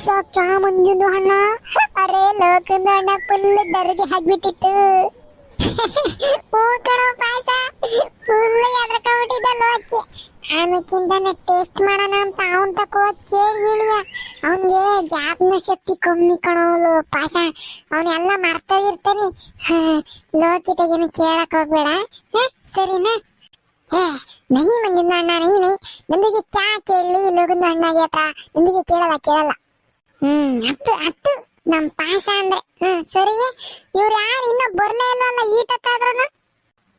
ಪಾಯಸ ಕ್ಯಾ ಮಂಜುಂದು ಅಣ್ಣ. ಅರೆ ಲೋಕದ ಅಣ್ಣ ಫುಲ್ ದರ್ಗೆ ಹಾಕ್ಬಿಟ್ಟಿತ್ತು. ಹೂ ಕಣೋ ಪಾಯಸ. ಫುಲ್ ಎದ್ರಕೊಂಡ್ಬಿಟ್ಟಿದ್ದ ಲೋಕಿ ಆಮೇಕಿಂದ ಟೇಸ್ಟ್ ಮಾಡೋಣ ಅಂತ ಅವನ್ ತಕೋ ಕೇಳಿ ಇಳಿಯ. ಅವನ್ಗೆ ಜ್ಞಾಪನ ಶಕ್ತಿ ಕಮ್ಮಿ ಕಣೋಲು ಪಾಸ ಅವನೆಲ್ಲ ಮರ್ತಾ ಇರ್ತಾನೆ. ಲೋಕಿ ತೆಗೆನು ಕೇಳಕ್ ಹೋಗ್ಬೇಡ? ಸರಿನಾ? ಏ ನಹಿ ಮಂಜುಂದ ಅಣ್ಣ ನಹಿ ನಹಿ ನಂದಿಗೆ ಚಾ ಕೇಳಿ ಲೋಗಂದು ಅಣ್ಣಗೆ ಹತ್ರ. ನಂದಿಗೆ ಕೇಳಲ್ಲ ಕೇಳಲ್ಲ. ಹ್ಮ್ ಅತ್ತು ಅತ್ತು ನಮ್ ಪಾಯಸ ಅಂದ್ರೆ ಹ್ಮ್, ಸರಿ. ಇವ್ರು ಯಾರು ಇನ್ನೂ ಬರ್ಲೇ ಇಲ್ಲಲ್ಲ ಈಟತ್ತಾದ್ರೂ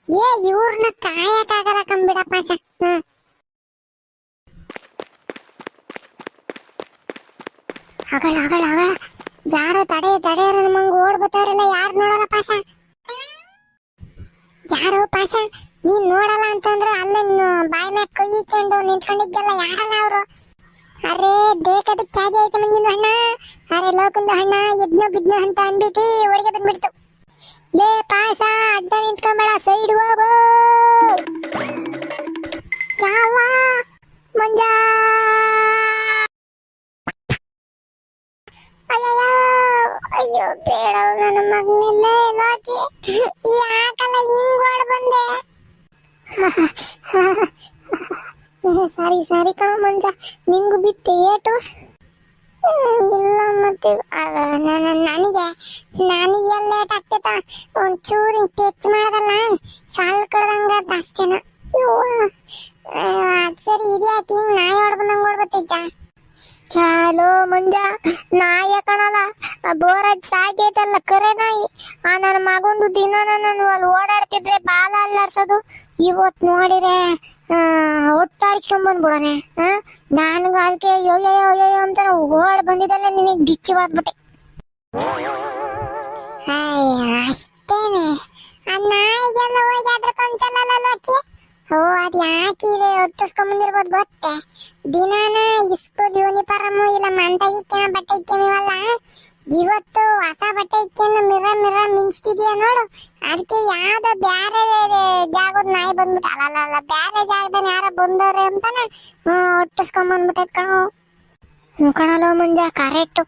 ಏ ಇವ್ರನ್ನ ಕಾಯಕ್ಕಾಗಲ್ಲ ಕಂಬಿಡ ಪಾಯಸ ಹ್ಮ್. ಅಗಳ ಅಗಳ ಅಗಳ ಯಾರೋ ತಡೆ ತಡೆಯರ ನಮ್ಮಂಗ ಓಡ್ ಬರ್ತಾರಲ್ಲ ಯಾರು ನೋಡಲ್ಲ ಪಾಸ ಯಾರು ಪಾಸ ನೀನ್ ನೋಡಲ್ಲ ಅಂತಂದ್ರೆ ಅಲ್ಲೇ ಬಾಯ್ ಮ್ಯಾಗ ಕೈ ಇಕ್ಕೊಂಡು ಯಾರಲ್ಲ ಅವರು? ಅರೆ ಬೇಕಾದ ಚಾಗೆ ಐತೆ ಮಂಗಿನ ಅಣ್ಣ. ಅರೆ, ಲೋಕಂದ ಹಣ್ಣ ಎದ್ನ ಬಿದ್ನ ಅಂತ ಅಂದ್ಬಿಟ್ಟು ಒಳಗೆ ಬಂದ್ಬಿಡ್ತು. ಲೇ ಪಾಸ ಅಡ್ಡ ನಿಂತ್ಕೊಂಬೇಡ, ಸೈಡ್ ಹೋಗು. ಯಾವ ಮಂಜ. ಅಯ್ಯಯ್ಯೋ, ಅಯ್ಯೋ ಬೇಡ ನನ್ನ ಮಗನೆಲ್ಲೇ ಲೋಕಿ. ಯಾಕಲ್ಲ ಹಿಂಗ್ ಓಡ್ ಬಂದೆ. ಸಾರಿ ಸಾರಿ ಕಣ ಮಂಜ ನಿಂಗು ಬಿತ್ತು ಏಟು? ಇಲ್ಲ ಮತ್ತೆ ನನಗೆ ನನಗೆ ಲೇಟ್ ಆಗ್ತೈತ? ಒಂಚೂರು ಟಚ್ ಮಾಡೋದಲ್ಲ? ಸಾಲ್ ಕಳ್ದಂಗ ಅಷ್ಟೇನ? ಅದು ಸರಿ ಇದ್ಯಾಕೆ ಹಿಂಗ್ ನಾಯಿ ಹೊಡ್ದಂಗೆ ಹೊಡ್ಬತ್ತೈತ ಹಲೋ, ಮಂಜ. ನಾಯ ಕಣಲ್ಲ. ಬೋರಾಜ್ ಸಾಕೈತಲ್ಲ ಕರೆ ನಾಯಿ. ಆ ನನ್ನ ಮಗೊಂದು ದಿನ ನಾನು ಅಲ್ಲಿ ಓಡಾಡ್ತಿದ್ರೆ ಬಾಲ ಅಲ್ಲಾಡ್ಸೋದು. ಇವತ್ ನೋಡಿರೆ ಒಟ್ಟಾಡ್ಸ್ಕೊಂಡ್ ಬಂದ್ಬಿಡನೆ ನನಗ ಅದಕ್ಕೆ ಯೋಯೋ ಯೋಯೋ ಅಂತ ಓಡ್ ಬಂದಿದ್ದಲ್ಲ ನಿನಗೆ ಬಿಚ್ಚಿ ಹೊಡೆದ್ಬಿಟ್ಟೆ. ಅಷ್ಟೇನೆ. ಆ ನಾಯಿಗೆಲ್ಲ ಹೋಗಿ ಅದ್ರ ಕೊಂಚಲ್ಲ ಓ ಅದ್ ಯಾಕೆ ಇದೆ? ಒಟ್ಟಿಸ್ಕೊಂಬಂದಿರ್ಬೋದು ಗೊತ್ತೆ. ದಿನಾನ ಸ್ಕೂಲ್ ಯೂನಿಫಾರ್ಮು ಇಲ್ಲ ಮಂಟಗಿಕ್ಕೆ ಬಟ್ಟೆ ಇಕ್ಕೇನಿವಲ್ಲ ಇವತ್ತು ಹೊಸ ಬಟ್ಟೆ ಇಕ್ಕೊಂಡು ಮಿರ ಮಿರ ಮಿನ್ಸ್ತಿದ್ಯಾ ನೋಡು. ಅದಕ್ಕೆ ಯಾವ ಬ್ಯಾರೆ ಜಾಗದ ನಾಯಿ ಬಂದ್ಬಿಟ್ಟು ಅಲ್ಲ ಅಲ್ಲ ಬ್ಯಾರೆ ಜಾಗದ ಯಾರ ಬಂದವ್ರೆ ಅಂತಾನೆ ಒಟ್ಟಿಸ್ಕೊಂಬಂದ್ಬಿಟ್ಟೈತ್ ಕಣೋ. ಹ್ಮ್ ಮುಂಜ ಕರೆಕ್ಟ್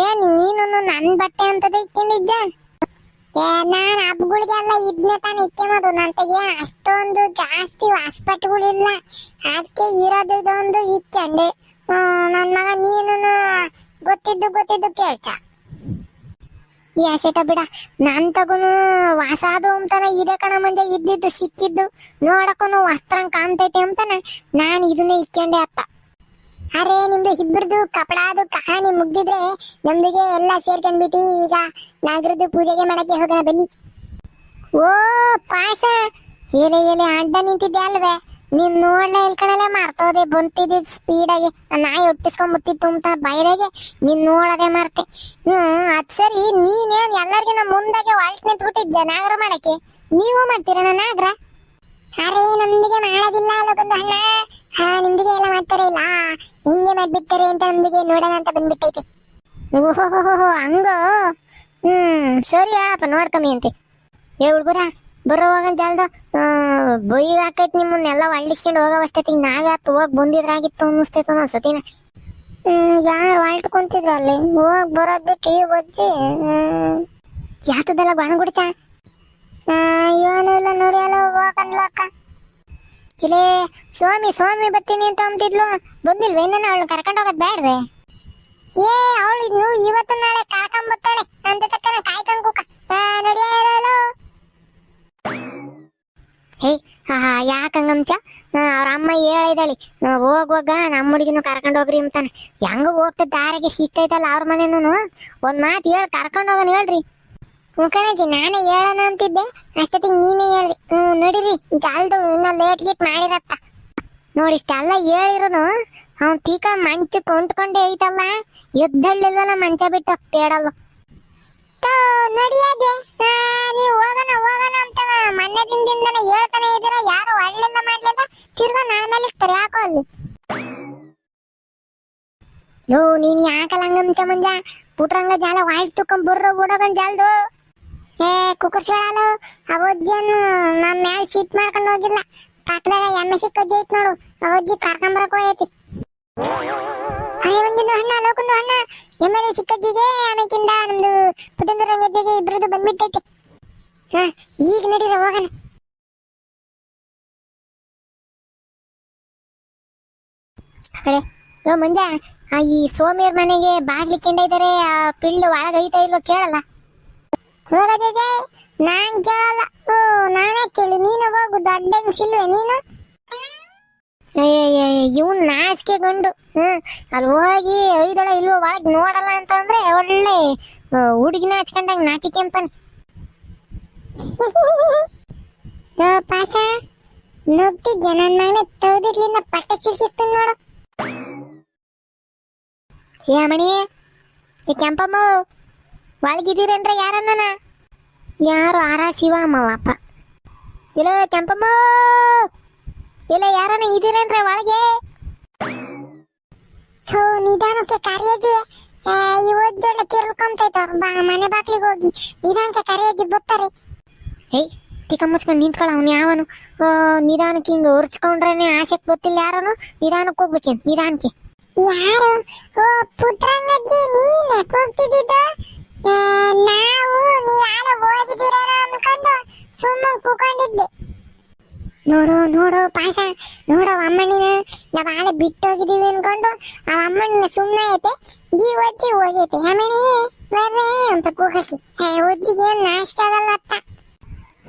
ಏನ್ ನೀನು ನನ್ ಬಟ್ಟೆ ಅಂತದೇ ಇಕ್ಕೊಂಡಿದ್ದೆ ಏ, ನಾನ್ ಹಬ್ಬಗಳಿಗೆಲ್ಲ ಇದ್ನೆ ತಾನೇ ನನ್ನ ನಂತೆಗೆ ಅಷ್ಟೊಂದು ಜಾಸ್ತಿ ಹಾಸ್ಪಿಟ್ಗಳಿಲ್ಲ. ಅದಕ್ಕೆ ಇರೋದು ಇದೊಂದು ಇಕ್ಕೊಂಡೆ ನನ್ನ ಮಗ ನೀನು ಗೊತ್ತಿದ್ದು ಗೊತ್ತಿದ್ದು ಕೇಳ್ಚ. ಯಾಸೆಟ ಬಿಡ, ನನ್ ತಗುನು ವಾಸಾದು ಅಂತಾನೆ ಇದೆ ಕಣ ಮುಂದೆ ಇದ್ದಿದ್ದು ಸಿಕ್ಕಿದ್ದು. ನೋಡಕ್ಕೂ ವಸ್ತ್ರಂ ಕಾಣ್ತೈತೆ ಅಂತಾನೆ ನಾನ್ ಇದನ್ನೇ ಇಕ್ಕೊಂಡೆ ಅತ್ತ. ಅರೆ, ನಿಮ್ದು ಇಬ್ಬರದು ಕಪಡಾದು ಕಹಾನಿ ಮುಗ್ದಿದ್ರೆ ನಮ್ದಿಗೆ ಎಲ್ಲ ಸೇರ್ಕೊಂಡ್ಬಿಟ್ಟು ಈಗ ನಾಗರದ್ದು ಪೂಜೆಗೆ ಮಾಡಕ್ಕೆ ಹೋಗೋಣ ಬನ್ನಿ. ಓ ಪಾಸ ಎಲೆ ಎಲೆ ಅಡ್ಡ ನಿಂತಿದ್ದೆ ಅಲ್ವೇ ನೀನ್ ನೋಡ್ಲೇ ಇಲ್ಕಣಲೆ ಮಾರ್ತೋದೆ, ಬಂತಿದ್ದ ಸ್ಪೀಡಾಗಿ ನಾಯಿ ಮುತ್ತಿ ಅಂತ ಬೈದಾಗೆ ನೀನ್ ನೋಡದೆ ಮಾರ್ತೆ. ಹ್ಮ್ ಅದ್ ಸರಿ ನೀನೇನ್ ಎಲ್ಲರಿಗಿನ ಮುಂದಾಗೆ ವಾಲ್ಟ್ ನಿಂತ್ಬಿಟ್ಟಿದ್ದೆ ನಾಗರ ಮಾಡಕ್ಕೆ? ನೀವು ಮಾಡ್ತೀರ ನಾಗರ ಅರೆ ನಂದಿಗೆ ಮಾಡೋದಿಲ್ಲ ಅಲ್ಲೊಂದು ಅಣ್ಣ. ಹಾ, ನಿಮ್ದಿಗೆ ಎಲ್ಲ ಮಾಡ್ತಾರೆ ಇಲ್ಲ? ಹಿಂಗೆ ಮಾಡ್ಬಿಡ್ತಾರೆ ಅಂತ ನಂದಿಗೆ ನೋಡೋಣ ಅಂತ ಬಂದ್ಬಿಟ್ಟೈತಿ. ಓಹೋ ಹಂಗ? ಹ್ಮ್ ಸರಿ ಹೇಳಪ್ಪ ನೋಡ್ಕಮ್ಮಿ ಅಂತೆ. ಏ ಹುಡ್ಗುರ ಬರೋವಾಗ ಜಲ್ದ ಬೊಯ್ಗೆ ಹಾಕೈತಿ ನಿಮ್ಮನ್ನೆಲ್ಲ ಒಳ್ಳಿಸ್ಕೊಂಡು ಹೋಗೋವಷ್ಟೊತ್ತಿಗೆ ನಾವೇ ಹತ್ತು ಹೋಗಿ ಬಂದಿದ್ರಾಗಿತ್ತು ಅನ್ನಿಸ್ತೈತೆ ಅನ್ನೋ ಸತಿನ. ಯಾರು ಹೊಲ್ಟ್ಕೊಂತಿದ್ರು ಅಲ್ಲಿ? ಹೋಗ್ ಬರೋದ್ ಬಿಟ್ಟು ಈಗ ಬಜ್ಜಿ ಜಾತದೆಲ್ಲ ಬಾಣಗುಡ್ತಾ? ಇವನು ಇಲ್ಲ ನೋಡಿ, ಅಲ್ಲ ಹೋಗನ್ಲಕ್ಕ ಇಲ್ಲೇ, ಸ್ವಾಮಿ ಸ್ವಾಮಿ ಬರ್ತೀನಿ ಅಂತ ಅಂತಿದ್ಲು ಬಂದಿಲ್ವೇ? ನನ್ನ ಅವಳು ಕರ್ಕೊಂಡು ಹೋಗೋದ್ ಬೇಡ್ವೆ ಏ ಅವಳು ಇವತ್ತು ನಾಳೆ ಕರ್ಕೊಂಡ್ ಬರ್ತಾಳೆ ಅಂತ ತಕ್ಕನ ಕಾಯ್ಕೊಂಡ್ ಕುಕ್ಕ ನಡಿಯಲ್ಲ ಹೇ ಹಾ ಯಾಕಂಗಂಚ ಅವ್ರ ಅಮ್ಮ ಹೇಳಿದಾಳಿ. ಹೋಗುವಾಗ ನಮ್ಮ ಹುಡುಗಿನೂ ಕರ್ಕೊಂಡು ಹೋಗ್ರಿ ಅಂತಾನೆ. ಹೆಂಗ ಹೋಗ್ತದ ದಾರಿಗೆ ಸಿಗ್ತೈತಲ್ಲ ಅವ್ರ ಮನೆನೂ ಒಂದ್ ಮಾತು ಹೇಳಿ, ಕರ್ಕೊಂಡು ಹೋಗೋಣ ಹೇಳ್ರಿ. ಮುಖಣಜಿ ನಾನೇ ಹೇಳೋಣ ಅಂತಿದ್ದೆ. ಅಷ್ಟೊತ್ತಿಗೆ ನೀನೇ ಹೇಳ್ರಿ ಹ್ಮ್, ನೋಡಿರಿ, ಜಲ್ದು ಇನ್ನ ಲೇಟ್ ಗೀಟ್ ಮಾಡಿರತ್ತ. ನೋಡಿ, ಇಷ್ಟೆಲ್ಲ ಹೇಳಿರೋನು, ಅವ್ನು ತೀಕ ಮಂಚ ಕೊಂಡ್ಕೊಂಡೇ ಐತಲ್ಲ. ಎದ್ದಳ್ಳಿಲ್ವಲ್ಲ ಮಂಚ ಬಿಟ್ಟು ಪೇಡಲ್ಲು. ನಡಿಯದೆ. ನೀವು ಹೋಗೋಣ ಹೋಗೋಣ ಅಂತ ಮೊನ್ನೆ ದಿನದಿಂದನೇ ಹೇಳ್ತಾನೆ ಇದ್ದೀರಾ, ಯಾರು ಒಳ್ಳೆಲ್ಲ ಮಾಡ್ಲಿಲ್ಲ. ತಿರ್ಗಾ ನಾನು ಮೇಲೆ ಇರ್ತಾರೆ ಯಾಕೋ ಅಲ್ಲಿ. ನೋ ನೀನ್ ಯಾಕಲ್ಲ ಹಂಗಂತ ಮುಂಜ? ಪುಟ್ರಂಗ ಜಾಲ ವಾಯ್ಟ್ ತುಕೊಂಡ್ ಬುರ್ರ ಓಡೋಗನ್ ಜಾಲ್ದು. ಏ ಕುಕ್ಕರ್ಸ್ಯಾಳು ಅವಜ್ಜನು ನಮ್ಮ ಮ್ಯಾಲ್ ಸೀಟ್ ಮಾಡ್ಕೊಂಡು ಹೋಗಿಲ್ಲ. ಪಕ್ಕದಾಗ ಎಮ್ಮೆ ಸಿಕ್ಕ ಅಜ್ಜಿ ಐತ್ ನೋಡು, ಅವಜ್ಜಿ ಕರ್ಕೊಂಬರಕ್ ಹೋಗೈತಿ. ಅರೆ ಒಂದೊಂದು ಹಣ್ಣ ಲೋಕೊಂದು ಹಣ್ಣ ಎಮ್ಮೆದು ಚಿಕ್ಕಜ್ಜಿಗೆ ಆಮೇಕಿಂದ ನಮ್ದು ಪುಟ್ಟಂದು ರಂಗಜ್ಜಿಗೆ ಇಬ್ಬರದು ಬಂದ್ಬಿಟ್ಟೈತೆ. ಹಾ, ಈಗ ನಡೀರ, ಹೋಗೋಣ. ಯೋ ಮಂಜ, ಆ ಈ ಸೋಮಿಯರ್ ಮನೆಗೆ ಬಾಗ್ಲಿ ಕೆಂಡ ಇದಾರೆ, ಆ ಪಿಳ್ಳು ಒಳಗ ಐತಾ ಇಲ್ಲೋ ಕೇಳಲ್ಲ. ಹೋಗಜೆ ನಾನ್ ಕೇಳಲ್ಲ. ಓ, ನಾನೇ ಕೇಳು. ನೀನು ಹೋಗು ದೊಡ್ಡ ಸಿಲ್ವೆ, ನೀನು? ಇವನ್ ನಾಸ್ಕೆ ಗಂಡು ಹ್ಮ್ ಅಲ್ಲಿ ಹೋಗಿ ಐದೊಳ ಇಲ್ವೋ ಒಳಗ್ ನೋಡಲ್ಲ ಅಂತ ಅಂದ್ರೆ ಒಳ್ಳೆ ಹುಡುಗಿನ ಹಚ್ಕೊಂಡಂಗ್ ನಾಚಿಕೆ ಅಂತಾನೆ ಪಾಸ ನುಗ್ತಿದ್ದೆ ನನ್ನ ಮಗನೇ ತೌದಿರ್ಲಿಂದ ಪಟ್ಟ ಸಿಲ್ಕಿತ್ತು ನೋಡು. ಏ ಮಣಿ ಈ ಕೆಂಪಮ್ಮ ಒಳಗಿದ್ದೀರೇನ್ರ ಯಾರನ್ನ ಯಾರು ಆರ ಶಿವ ಅಮ್ಮವಪ್ಪ ಇಲ್ಲ ಕೆಂಪಮ್ಮ ಇಲ್ಲ ಯಾರನ್ನ ಇದೀರೇನ್ರ ಒಳಗೆ? ಥೋ ನಿಧಾನಕ್ಕೆ ಕರೆಯದಿ ಇವತ್ತೊಳ್ಳೆ ತಿರ್ಕೊಂತೈತವ್ರು ಬಾ ಮನೆ ಬಾಗ್ಲಿಗೆ ಹೋಗಿ. ನಿಧಾನಕ್ಕೆ ಕರೆಯದಿ ಬರ್ತಾರೆ ಏಯ್ ತಿಕ್ಕ ಮುಚ್ಕೊಂಡು ನಿಂತ್ಕೊಳ್ಳ ಅವನು ಯಾವನು? ನಿಧಾನಕ್ಕೆ ಹಿಂಗ ಉರ್ಚ್ಕೊಂಡ್ರೇನೆ ಆಸೆಕ್ ಗೊತ್ತಿಲ್ಲ ಯಾರನು? ನಿಧಾನಕ್ಕೆ ಹೋಗ್ಬೇಕೇನು? ನಿಧಾನಕ್ಕೆ. ಯಾರು? ಓ ಪುಟ್ರಂಗಜ್ಜಿ ನೀನೆ ಕೂಗ್ತಿದ್ದಿದ್ದು? ನಾವು ನೀವು ಆಲೆ ಹೋಗಿದ್ದೀರೇನೋ ಅನ್ಕೊಂಡು ಸುಮ್ಮನೆ ಕೂಕೊಂಡಿದ್ದೆ ನೋಡು ನೋಡು ಪಾಯಸ ನೋಡು, ಅಮ್ಮಣ್ಣಿನ ನಾವು ಆಲೆ ಬಿಟ್ಟು ಹೋಗಿದೀವಿ ಅನ್ಕೊಂಡು ಆ ಅಮ್ಮಣ್ಣಿನ ಸುಮ್ಮನೆ ಐತೆ. ಜೀವ ಒಜ್ಜಿ ಹೋಗೈತೆ. ಅಮ್ಮಣಿ, ಬರ್ರೆ ಅಂತ ಕೂಗಕ್ಕೆ ಹೇ, ಒಜ್ಜಿಗೆ ಏನ್ ನಾಚಿಕೆ ಆಗಲ್ಲ ಅತ್ತ.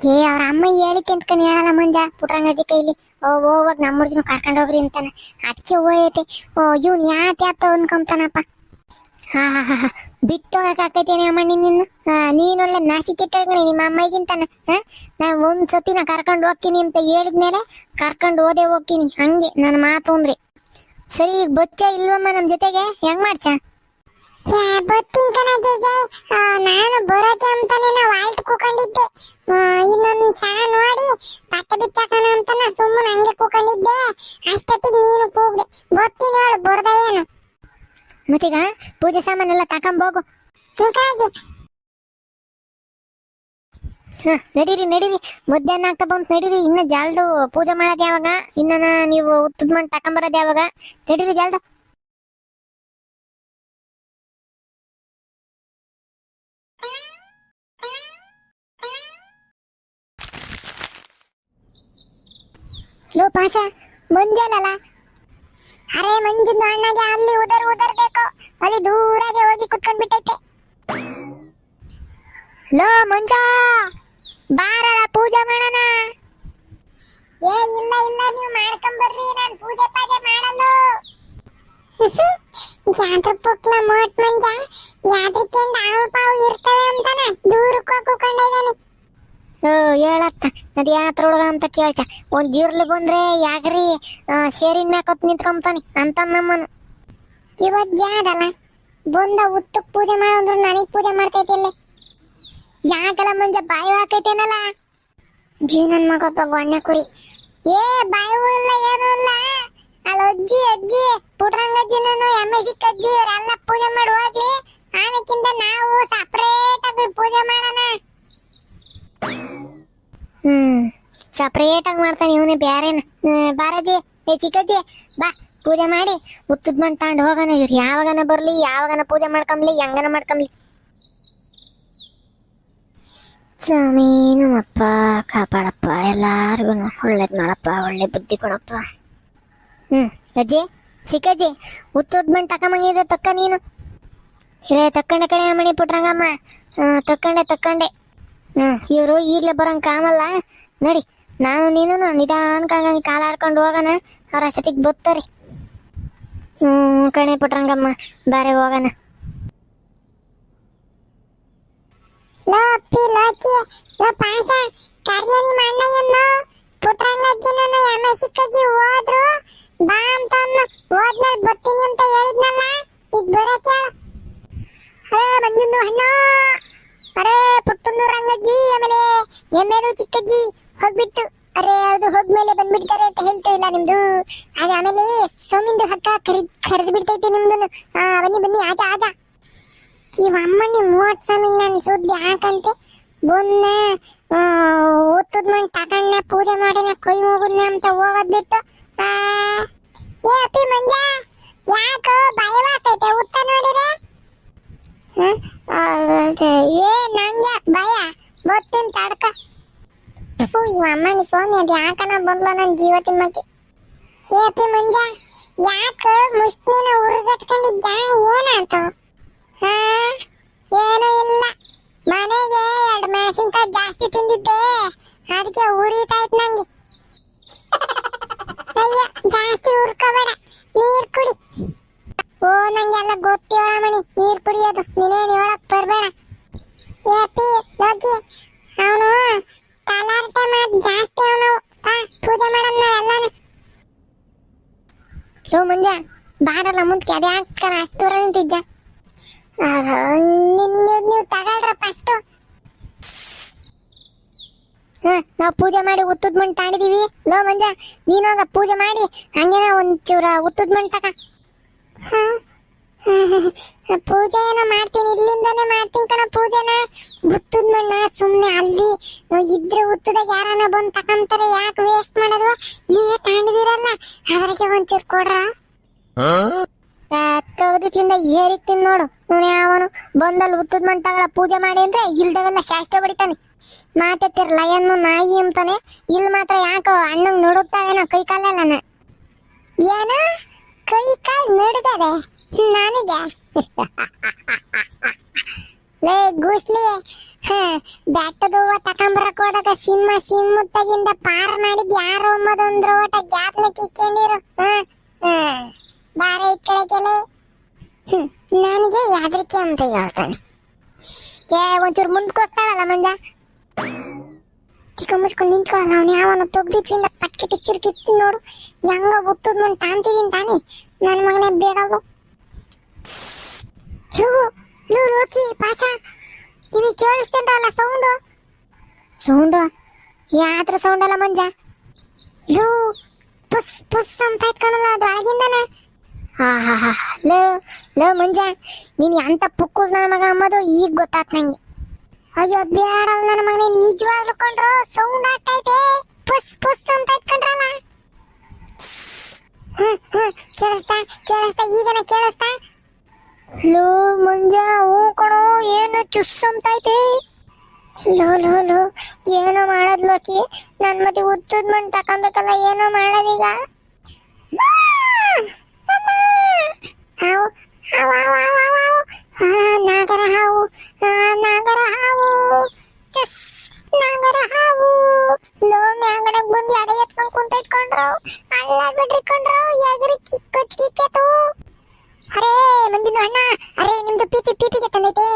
ಏ, ಅವ್ರ ಅಮ್ಮ ಹೇಳಿಕೆ ಅಂತ್ಕೊಂಡು ಹೇಳಲ್ಲ ಮುಂದೆ ಪುಟ್ರಂಗಜ್ಜಿ ಕೈಲಿ. ಓ ಹೋಗ್ವಾಗ ನಮ್ಮ ಹುಡುಗಿನ ಕರ್ಕೊಂಡು ಹೋಗ್ರಿ ಅಂತಾನೆ. ಅದಕ್ಕೆ ಹೋಗೈತೆ. ಓ, ಇವ್ನು ಯಾತ ಯಾತ ಅನ್ಕೊಂತಾನಪ್ಪ. ಹಾ ಹಾ ಹಾ. ಬಿಟ್ಟು ಹಾಕಾಕೈತೇನೆ ಅಮ್ಮ ನಿನ್ನ ನೀನೊಳ್ಳೆ ಕೆಟ್ಟ ನಿಮ್ಮ ಅಮ್ಮಗಿಂತನ ನಾನು ಒಂದ್ ಸತಿನ ನಾ ಕರ್ಕೊಂಡು ಹೋಗ್ತೀನಿ ಅಂತ ಹೇಳಿದ್ಮೇಲೆ ಕರ್ಕೊಂಡು ಓದೇ ಹೋಗ್ತೀನಿ, ಹಂಗೆ ನನ್ನ ಮಾತು ಅಂದ್ರೆ ಸರಿ, ಈಗ ಬಚ್ಚ ಇಲ್ವಮ್ಮ ನಮ್ ಜೊತೆಗೆ? ಹೆಂಗ್ ಮಾಡ್ಸ ಬತ್ತಿನ ಕಣದಿಗೆ ನಾನು ಬರೋಕೆ ಅಂತಾನೆ ಆಯ್ತು ಕೂಕೊಂಡಿದ್ದೆ. ಇನ್ನೊಂದು ಕ್ಷಣ ನೋಡಿ, ಬಟ್ಟೆ ಬಿಚ್ಚಾಕಣ ಅಂತ ಸುಮ್ಮನೆ ಹಂಗೆ ಕೂಕೊಂಡಿದ್ದೆ. ಅಷ್ಟೊತ್ತಿಗೆ ನೀನು ಕೂಗ್ದೆ. ಬತ್ತೀನಿ ಹೇಳು ಬರ್ದ ಏನು ಮತ್ತೀಗ ಪೂಜೆ ಸಾಮಾನೆಲ್ಲ ತಕೊಂಬೋಗು ಹೋಗು. ಹ ನಡೀರಿ ನಡೀರಿ. ಮಧ್ಯಾಹ್ನ ಆಗ್ತಾ ಬಂತು ನಡೀರಿ. ಇನ್ನ ಜಲ್ದು ಪೂಜೆ ಮಾಡೋದು ಯಾವಾಗ? ಇನ್ನ ನೀವು ಉತ್ತದ ಮಣ್ಣು ತಕೊಂಬರೋದು ಯಾವಾಗ? ನಡೀರಿ ಜಾಲ್ದು. ಲೋ ಪಾಸ ಮಂಜಲ್ಲ ಅರೆ ಮಂಜಿನ ಅಣ್ಣಗೆ ಅಲ್ಲಿ ಉದರ್ ಉದರ್ಬೇಕು ಅಲ್ಲಿ ದೂರಾಗೆ ಹೋಗಿ ಕುತ್ಕೊಂಡ್ ಬಿಟ್ಟೈತೆ. ಲೋ, ಮಂಜ! ಬಾರಳ ಪೂಜೆ ಮಾಡೋಣ. ಏ, ಇಲ್ಲ ಇಲ್ಲ, ನೀವು ಮಾಡ್ಕೊಂಡ್ ಬರ್ರಿ, ನಾನು ಪೂಜೆ ಪಾಜೆ ಮಾಡಲ್ಲ. ಜಾತ್ರೆ ಪುಕ್ಲ ಮೋಟ್ ಮಂಜ. ಯಾವ್ದಕ್ಕೆಂದು ಆವು ಪಾವು ಇರ್ತವೆ ಅಂತಾನೆ. ದೂರಕ್ಕೆ ಹೋಗಿ ಕೂಕೊಂಡಿದ್ದಾನೆ ಓ ಹೇಳತ್ತ. ಅದ್ ಯಾತ್ರ ಹುಡುಗ ಅಂತ ಕೇಳ್ತ. ಒಂದ್ ಜೀರ್ಲಿ ಬಂದ್ರೆ ಯಾಗ್ರಿ ಶೇರಿನ ಮ್ಯಾಕ್ ಹೊತ್ತು ನಿಂತ್ಕೊಂಬತಾನೆ ಅಂತ ನಮ್ಮನು. ಇವತ್ ಯಾದಲ್ಲ ಬಂದ ಉತ್ತಕ್ ಪೂಜೆ ಮಾಡಂದ್ರು ನನಗ್ ಪೂಜೆ ಮಾಡ್ತೈತಿಲ್ಲ ಯಾಕಲ್ಲ ಮಂಜ ಬಾಯಿ ಹಾಕೈತೇನಲ್ಲ ಜೀವನ ಮಗ ಬಣ್ಣ ಕುರಿ. ಏ, ಬಾಯಿ ಇಲ್ಲ ಏನು ಇಲ್ಲ. ಅಲ್ಲಿ ಅಜ್ಜಿ ಅಜ್ಜಿ ಪುಟ್ರಂಗಜ್ಜಿನೂ ಎಮ್ಮೆ ಚಿಕ್ಕಜ್ಜಿ ಇವರೆಲ್ಲ ಪೂಜೆ ಮಾಡಿ, ಹೋಗ್ಲಿ. ನಾವು ಸಪ್ರೇಟ್ ಆಗಿ ಪೂಜೆ ಮಾಡೋಣ. ಹ್ಮ್. ಸಪ್ರೇಟ್ ಆಗಿ ಮಾಡ್ತಾನೆ ಇವನೇ ಬ್ಯಾರೇನ. ಬಾರಜಿ, ಏ ಚಿಕ್ಕಜ್ಜಿ, ಬಾ, ಪೂಜೆ ಮಾಡಿ. ಉತ್ತದ ಮಣ್ಣು ತಗೊಂಡು ಹೋಗೋಣ ಇವ್ರು. ಯಾವಾಗನ ಬರಲಿ, ಯಾವಾಗನ ಪೂಜೆ ಮಾಡ್ಕೊಂಬ್ಲಿ, ಹೆಂಗನ ಮಾಡ್ಕೊಂಬ್ಲಿ. ಸ್ವಾಮಿ ನಮ್ಮಪ್ಪ ಕಾಪಾಡಪ್ಪ ಎಲ್ಲಾರ್ಗು ಒಳ್ಳೇದ್ ಮಾಡಪ್ಪ, ಒಳ್ಳೆ ಬುದ್ಧಿ ಕೊಡಪ್ಪ. ಹ್ಮ್, ಅಜ್ಜಿ ಸಿಕ್ಕಜ್ಜಿ ಉತ್ತುಡ್ ಮಣ್ಣು ತಕೊಂಬಂಗಿದ್ರೆ ತಕ್ಕ ನೀನು. ಏ, ತಕ್ಕಂಡೆ ಕಡೆ ಮಣಿ ಪುಟ್ರಂಗಮ್ಮ. ತಕ್ಕಂಡೆ ತಕ್ಕಂಡೆ. ಹ್ಮ್, ಇವರು ಈಗಲೇ ಬರಂಗ್ ಕಾಮಲ್ಲ. ನೋಡಿ, ನಾನು ನೀನು ನಿಧಾನಕ್ಕಾಗಿ ಕಾಲ ಆಡ್ಕೊಂಡು ಹೋಗೋಣ. ಅವ್ರ ಅಷ್ಟೊತ್ತಿಗೆ ಬತ್ತಾರಿ. ಹ್ಮ್, ಕಣೆ ಪುಟ್ರಂಗಮ್ಮ, ಬಾರೆ ಹೋಗೋಣ. ಲೋ, ಅಪ್ಪಿ ಲೋಚಿ ಲೋ ಪಾಸ ಕರ್ಯ ನಿಮ್ಮ ಅಣ್ಣಯ್ಯನ್ನು ಪುಟ್ರಂಗಜ್ಜಿನೂ ಎಮ್ಮೆ ಸಿಕ್ಕಜ್ಜಿ ಹೋದ್ರು ಬಾ ಅಂತ ಅಂದ್ನು ಹೋದ್ಮೇಲೆ ಬರ್ತೀನಿ ಅಂತ ಹೇಳಿದ್ನಲ್ಲ ಈಗ ಬರಕ್ಕೆ ಅರೆ ಬಂದಿದ್ದು ಅಣ್ಣ ಅರೆ ಪುಟ್ಟಂದು ರಂಗಜ್ಜಿ ಆಮೇಲೆ ಎಮ್ಮೆದು ಚಿಕ್ಕಜ್ಜಿ ಹೋಗ್ಬಿಟ್ಟು ಅರೆ ಅದು ಹೋದ್ಮೇಲೆ ಬಂದ್ಬಿಡ್ತಾರೆ ಅಂತ ಹೇಳ್ತಾ ಇಲ್ಲ ನಿಮ್ದು ಅದು ಆಮೇಲೆ ಸೋಮಿಂದು ಹಕ್ಕ ಕರಿದ್ ಕರೆದು ಬಿಡ್ತೈತೆ ನಿಮ್ದು ಹಾ ಬನ್ನಿ ಬನ್ನಿ ಆಜ ಆಜ ಇವ ಅಮ್ಮನಿ ಮೂವತ್ ಸ್ವಾಮಿಗೆ ನಾನು ಸುದ್ದಿ ಹಾಕಂತೆ ಬೊನ್ನ ಒತ್ತದ ಮಣ್ಣು ತಗೊಂಡೆ ಪೂಜೆ ಮಾಡಿನ ಕೈ ಹೋಗುದ್ನೆ ಅಂತ ಹೋಗೋದ್ ಬಿಟ್ಟು ಏ ಅಪ್ಪಿ ಮಂಜ ಯಾಕೋ ಭಯವಾಗ್ತೈತೆ ಉತ್ತ ನೋಡಿದ್ರೆ ಏ ನಂಗೆ ಭಯ ಗೊತ್ತಿನ ತಡ್ಕ ಇವ ಅಮ್ಮನಿ ಸ್ವಾಮಿ ಅದು ಯಾಕನ ಬಂದ್ಲ ನನ್ ಜೀವ ತಿಮ್ಮಕ್ಕೆ ಏಪಿ ಮುಂಜ ಯಾಕೆ ಮುಷ್ಟಿನ ಉರುಗಟ್ಕೊಂಡಿದ್ದ ಏನಾಯ್ತು ಹಾ ಏನೂ ಇಲ್ಲ. ಮನೆಗೆ ಎರಡು ಮೆಣಸಿನ್ಕಾಯಿ ಜಾಸ್ತಿ ತಿಂದಿದ್ದೆ. ಅದಕ್ಕೆ ಉರಿತಾಯ್ತು ನಂಗೆ. ಅಯ್ಯ, ಜಾಸ್ತಿ ಉರ್ಕೋಬೇಡ. ನೀರ್ ಕುಡಿ. ಓ, ನಂಗೆಲ್ಲ ಗೊತ್ತಿಲ್ಲ ಮಣಿ. ನೀರ್ ಕುಡಿಯೋದು. ನೀನೇನ್ ಹೇಳಕ್ ಬರ್ಬೇಡ ಏಪಿ ಲೋಕಿ ಅವನು ತಲಾರ್ಟೆ ಮಾತ್ ಜಾಸ್ತಿ ಅವನು ಬಾ ಪೂಜೆ ಮಾಡಮ್ ನಾವೆಲ್ಲಾನು ಲೋ ಮಂಜ ಬಾರಲ್ಲ ಮುಂದಕ್ಕೆ ಅದೇ ಹಾಕಲ್ಲ ಅಷ್ಟು ದೂರ ನಿಂತಿದ್ದ ನೀವು ತಗೊಳ್ರ ಫಸ್ಟು ಹ ನಾವು ಪೂಜೆ ಮಾಡಿ ಉತ್ತದ ಮಣ್ಣು ತಾಂಡಿದೀವಿ ಲೋ ಮಂಜ ನೀನೋಗ ಪೂಜೆ ಮಾಡಿ ಹಂಗೇನ ಒಂಚೂರ ಉತ್ತದ ಮಂಟಕ? ಪೂಜೆ ಏನೋ ಮಾಡ್ತೀನಿ ಇಲ್ಲಿಂದನೇ ಮಾಡ್ತೀನಿ ಕಣ ಪೂಜೆನ. ಉತ್ತದ ಮಣ್ಣ ಸುಮ್ಮನೆ ಅಲ್ಲಿ ಇದ್ರೆ ಉತ್ತದಾಗ ಯಾರನ್ನ ಬಂದು ತಕಂತಾರೆ ಯಾಕೆ ವೇಸ್ಟ್ ಮಾಡೋದು? ನೀವೇ ತಾಂಡಿದಿರಲ್ಲ ಅವರಿಗೆ ಒಂಚೂರು ಕೊಡ್ರ? ತಗದಿತ್ತಿಂದ ಏರಿತ್ತೀನಿ ನೋಡು. ಅವನು ಬಂದಲ್ಲಿ ಉತ್ತದ ಮಣ್ಣು ತಗೊಳ ಪೂಜೆ ಮಾಡಿ ಅಂದ್ರೆ ಇಲ್ದವೆಲ್ಲ ಶಾಸ್ತ್ರ ಬಡಿತಾನೆ. ಮಾತೆತ್ತಿರ ಲಯನ್ನು ನಾಯಿ ಅಂತಾನೆ. ಇಲ್ಲಿ ಮಾತ್ರ ಯಾಕೋ ಅಣ್ಣಂಗ್ ನೋಡುತ್ತಾವೇನೋ ಕೈ ಕಾಲಲ್ಲನ ಏನ? ಕೈ ಕಾಲ್ ನಡುಗದೆ ನನಗೆ? ಲೇ, ಗೂಸ್ಲಿ. ಬ್ಯಾಟದ ಹೂವ ತಕೊಂಬರಕ್ ಹೋದಾಗ ಸಿಂಹ ಸಿಂಹತ್ತಾಗಿಂದ ಪಾರ್ ಮಾಡಿದ್ ಯಾರು ಅಂಬದೊಂದ್ರ ಓಟ ಗ್ಯಾಪ್ನ ಕಿಕ್ಕೊಂಡಿರು. ಬಾರ ಇಟ್ಕೊಳಕೆಲೆ ನನಗೆ ಯಾದ್ರಿಕೆ ಅಂತ ಹೇಳ್ತಾನೆ. ಏ, ಒಂಚೂರು ಮುಂದಕ್ಕೆ ಹೋಗ್ತಾಳಲ್ಲ ಮಂಜ? ಚಿಕ್ಕ ಮುಚ್ಕೊಂಡು ನಿಂತ್ಕೊಳ್ಳಲ್ಲ ಅವನು. ಯಾವನ ತೊಗ್ದಿತ್ಲಿಂದ ಪಟ್ಕಿಟ್ಟು ಚಿರ್ಕಿತ್ತು ನೋಡು. ಹೆಂಗ ಗೊತ್ತದ ಮುಂದೆ ತಾಂತಿದ್ದೀನಿ ತಾನೆ. ನನ್ನ ಮಗನೇ ಬೇಡವು ಲೂ ಲೂ ಲೋಕಿ ಪಾಸ ನಿನಗೆ ಕೇಳಿಸ್ತೇನಲ್ಲ ಸೌಂಡು? ಸೌಂಡು? ಯಾತ್ರ ಸೌಂಡ್ ಅಲ್ಲ ಮಂಜ. ಲೂ, ಪುಸ್ ಪುಸ್ ಅಂತ ಇಟ್ಕೊಳಲ್ಲ ಹಾ ಹಾ ಲೋ ಲೋ ಮಂಜ, ನೀನು ಎಂತ ಪುಕ್ಕುಸ್ ನನ್ನ ಮಗ ಅಮ್ಮದು ಈಗ ಗೊತ್ತಾತ್ ಅಯ್ಯೋ ಬೇಡ ನನ್ನ ಮಗನೇ, ನಿಜವಾಗ್ಲು ಕೊಂಡ್ರು? ಸೌಂಡ್ ಆಗ್ತೈತೆ. ಪುಸ್ ಪುಸ್ ಅಂತ ಇಟ್ಕೊಂಡ್ರಲ್ಲ? ಕೇಳಿಸ್ತಾ ಕೇಳಿಸ್ತಾ, ಈಗನ ಕೇಳಿಸ್ತಾ? ಲೋ, ಮಂಜ, ಹೂ ಕಣೋ ಏನು ಚುಸ್ ಅಂತೈತೆ ಲೋ ಲೋ ಲೋ, ಏನೋ ಮಾಡೋದ್ ಲೋಕಿ, ನನ್ ಮತ್ತೆ ಉತ್ತದ ಮಣ್ಣು ತಕೊಂಬೇಕಲ್ಲ, ಏನೋ ಮಾಡೋದೀಗ? ಹಾವು ಹಾವು ಹಾವು ಹಾ ನಾಗರ ಹಾವು ನಾಗರ ಹಾವು ಚಸ್ ನಾಗರ ಹಾವು ಲೋ ಮ್ಯಾಂಗಣ ಬಂದು ಎಡೆ ಎತ್ಕೊಂಡು ಕುಂತ ಇಟ್ಕೊಂಡ್ರು. ಅಲ್ಲ ಬಿಡ್ರಿ ಕೊಂಡ್ರು ಎಗರಿ ಕಿಕ್ಕಚ್ ಕಿಕ್ಕೆತು. ಅರೇ, ಮಂದಿನ ಅಣ್ಣ, ಅರೇ, ನಿಮ್ದು ಪಿಪಿ ಪಿಪಿಗೆ ತಂದೈತೆ.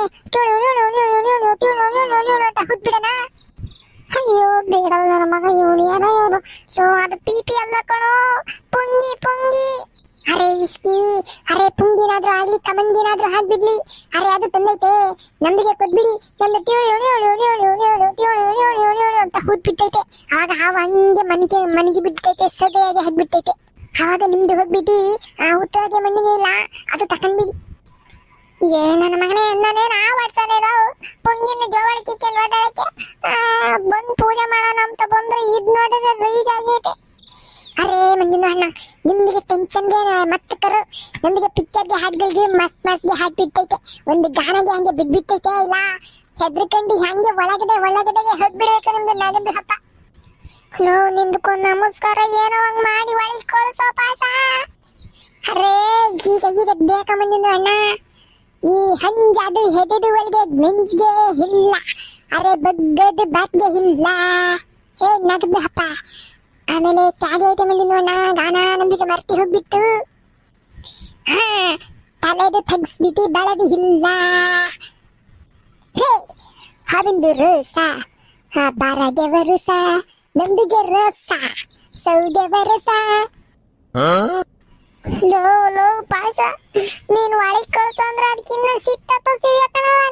ಅಂತ ಹುಟ್ಬಿಡಣ. ಅಯ್ಯೋ ಬೇಡ ನನ್ನ ಮಗ, ಇವನು ಏನೋ ಇವನು. ಸೊ ಅದು ಪಿಪಿ ಅಲ್ಲ ಕಣೋ. ಪೊಂಗಿ, ಪುಂಗಿ. ಅರೆ ಇಸ್ಕಿ ಅರೆ ಪುಂಗಿನಾದ್ರೂ ಆಗ್ಲಿ ಕಮಂಗಿನಾದ್ರೂ ಹಾಕ್ಬಿಡ್ಲಿ ಅರೆ ಅದು ತಂದೈತೆ ನಮ್ದಿಗೆ ಕೊಟ್ಬಿಡಿ ನನ್ನ ಟ್ಯೂಳು ಟ್ಯೂಳು ಟ್ಯೂಳು ಟ್ಯೂಳು ಟ್ಯೂಳು ಟ್ಯೂಳು ಟ್ಯೂಳು ಅಂತ ಹುಟ್ಬಿಟ್ಟೈತೆ ಆಗ ಹಾವು ಹಂಗೆ ಮನ್ಗೆ ಮನಗಿ ಬಿಡ್ತೈತೆ ಸದೆಯಾಗಿ ಹಾಕ್ಬಿಟ್ಟೈತೆ ಆವಾಗ ನಿಮ್ದು ಹೋಗ್ಬಿಟ್ಟು ಆ ಉತ್ತರಗೆ ಮಣ್ಣಿಗೆ ಇಲ್ಲ ಅದು ತಕೊಂಡ್ಬಿಡಿ ಏ ನನ್ನ ಮಗನೇ ನಾನೇನ ಆ ನಾವು ಪುಂಗಿನ ಜೋವಳಿ ಕಿಚ್ಚನ್ ಆ ಬಂದು ಪೂಜೆ ಮಾಡೋಣ ಅಂತ ಬಂದ್ರೆ ಇದ್ ನೋಡಿದ್ರೆ ರೈಜ್ ಆಗೈತೆ ಅರೇ ಮಂಜುನಾ ಅಣ್ಣ, ನಿಮ್ಗೆ ಟೆನ್ಷನ್ಗೆ ಮತ್ತೆ ಕರು ನಮಗೆ ಪಿಕ್ಚರ್ಗೆ ಹಾಡ್ಗಳಿಗೆ ಮಸ್ತ್ ಮಸ್ತ್ಗೆ ಹಾಡ್ ಬಿಟ್ಟೈತೆ. ಒಂದು ಗಾನಗೆ ಹಂಗೆ ಬಿದ್ಬಿಟ್ಟೈತೆ ಇಲ್ಲ? ಹೆದ್ರಕಂಡಿ ಹಂಗೆ ಒಳಗಡೆ, ಒಳಗಡೆಗೆ ಹೋಗ್ಬಿಡ್ಬೇಕು ನಮ್ದು ನಗದು ಹಬ್ಬ. ಹಲೋ ನಿಂದಕ್ಕೊಂದು ನಮಸ್ಕಾರ, ಏನೋ ಹಂಗ್ ಮಾಡಿ ಒಳಗೆ ಕಳ್ಸೋ ಪಾಸ ಅರೇ, ಈಗ ಈಗ ಬೇಕ ಮಂದಿನ ಅಣ್ಣ? ಈ ಹಂಜಾದು ಹೆದೆದು ಒಳಗೆ ನೆಂಜ್ಗೆ ಇಲ್ಲ. ಅರೆ, ಬಗ್ಗದ ಬಾತ್ಗೆ ಇಲ್ಲ. ಹೇ ನಗದು ಹಪ್ಪ ಆಮೇಲೆ ಚಾಗೆ ಐತೆ ಮಂದಿ ನೋಡ ಗಾನ ಮರ್ತಿ ಹೋಗ್ಬಿಟ್ಟು. ಹಾ ತಲೆದು ತಗ್ಸ್ಬಿಟ್ಟು ಬೆಳೆದು ಇಲ್ಲ. ಹೇ ಹಾವಿಂದು ರೋಸ ಆ ಬಾರಗೆ ವರುಸ ನಮ್ದಿಗೆ ರೋಸ ಸೌಗೆ ವರಸ. ಲೋ ಲೋ ಪಾಸ ನೀನು ಒಳಗೆ ಕಳ್ಸು ಅಂದ್ರೆ ಅದಕ್ಕಿನ್ನ ಸಿಟ್ಟ ತೋಸಿ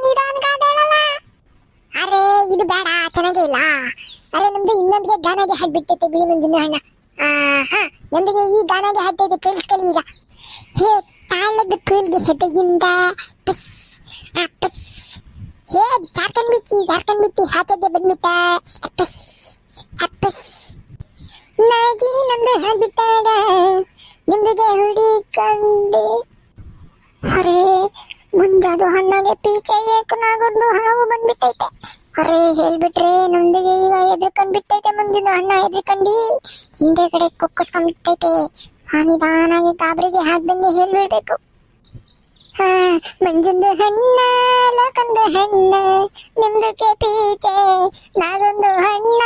ನಿಧಾನ ಅರೇ ಅರೆ ಇದು ಬೇಡ ಚೆನ್ನಾಗೇ ಇಲ್ಲ. ಅರೆ, ನಮ್ದು ಇನ್ನೊಂದಿಗೆ ಗಾನಾಗೆ ಹಾಡ್ಬಿಟ್ಟೈತೆ ಬಿಳಿ ಮಂಜಿನ ಹಣ್ಣ. ಆಹಾ ನಮ್ದಿಗೆ ಈ ಗಾನಾಗೆ ಹಾಡ್ತೈತೆ ಕೇಳಿಸ್ಕೊಳ್ಳಿ ಈಗ. ಹೇ, ತಾಳದ ಕೂಲ್ಗೆ ಹೆದೆಯಿಂದ, ಪಸ್, ಆ, ಪಸ್. ಹೇ ಜಾರ್ಕಂಡ್ ಬಿಚ್ಚಿ ಜಾರ್ಕಂಡ್ ಬಿಟ್ಟಿ ಹಾಚೆಗೆ ಬಂದ್ಬಿಟ್ಟ. ಅಪ್ಪಸ್ ಅಪ್ಪಸ್ ನಾಗಿನಿ ನಮ್ದು ಹಾಡ್ಬಿಟ್ಟಾಗ, ನಿಮ್ದಿಗೆ ಹುಡಿಕೊಂಡು. ಅರೆ ಮುಂಜಾದು ಹಣ್ಣಾಗೆ ಪೀಚೆ ಏಕನಾಗೊಂದು ಹಾವು ಬಂದ್ಬಿಟ್ಟೈತೆ. ಅರೆ, ಹೇಳ್ಬಿಟ್ರೆ ನಮ್ದಿಗೆ ಈಗ ಎದ್ರಕೊಂಡ್ ಬಿಟ್ಟೈತೆ ಮುಂದಿನ ಅಣ್ಣ ಎದ್ರಕೊಂಡಿ ಹಿಂದೆ ಕಡೆ ಕುಕ್ಕಸ್ಕೊಂಡ್ ಬಿಟ್ಟೈತೆ ಆ ಕಾಬ್ರಿಗೆ ಹಾಕ್ದಂಗೆ ಹೇಳ್ಬಿಡ್ಬೇಕು. ಹಾ, ಮಂಜಂದು ಹಣ್ಣ, ಲೋಕಂದು ಹಣ್ಣ, ನಿಮ್ದು ಕೆಪೀಚೆ ನಾಗೊಂದು ಹಣ್ಣ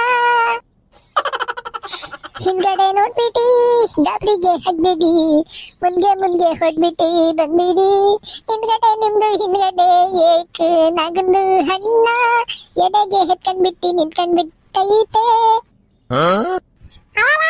ಹಿಂದ್ಗಡೆ ನೋಡ್ಬಿಟ್ಟಿ ಗಬ್ರಿಗೆ ಹಗ್ಬಿಡಿ ಮುಂದೆ ಮುಂದೆ ಹೊಡ್ಬಿಟ್ಟಿ ಬಂದ್ಬಿಡಿ. ಹಿಂದ್ಗಡೆ ನಿಮ್ದು ಹಿಂದ್ಗಡೆ ಏಕ್ ನಾಗೊಂದು ಹಣ್ಣ ಎಡೆಗೆ ಹೆತ್ಕೊಂಡ್ಬಿಟ್ಟಿ ನಿಂತ್ಕೊಂಡ್ಬಿಟ್ಟೈತೆ. ಓಡ್ರ